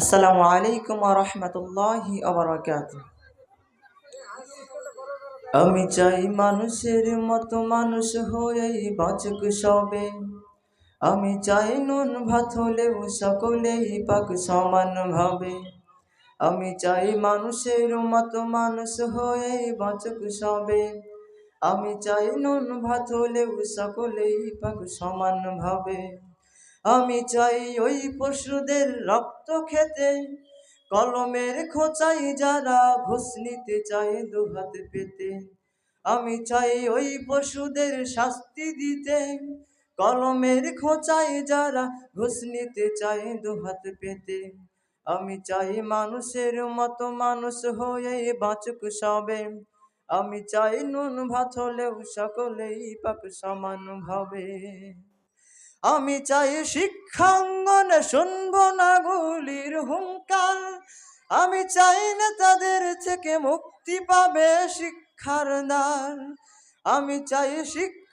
আসসালামু আলাইকুম রহমতুল্লাহি আবরাকাত আমি চাই মানুষের মতো মানুষ হয়েই বাঁচুক সবে। আমি চাই নুন ভাত হলেও সকলেই পাক সমান ভাবে। আমি চাই মানুষের মতো মানুষ হয়েই বাঁচুক সবে। আমি চাই নুন ভাত হলেও সকলেই পাক সমান ভাবে। আমি চাই ওই পশুদের রক্ত খেতে। কলমের খোঁচাই যারা ঘুষ নিতে চায় দুহাত পেতে। আমি চাই ওই পশুদের শাস্তি দিতে। কলমের খোঁচাই যারা ঘুষ নিতে চায় দুহাত পেতে। আমি চাই মানুষের মতো মানুষ হয়ে বাঁচুক সবে। আমি চাই নুন ভাত হলেও সকলেই পাক সমান ভাবে। আমি চাই শিক্ষাঙ্গনে শুনব না গুলির হুঙ্কার। আমি চাই না তাদের থেকে মুক্তি পাবে শিক্ষার দ্বার। আমি চাই শিক্ষা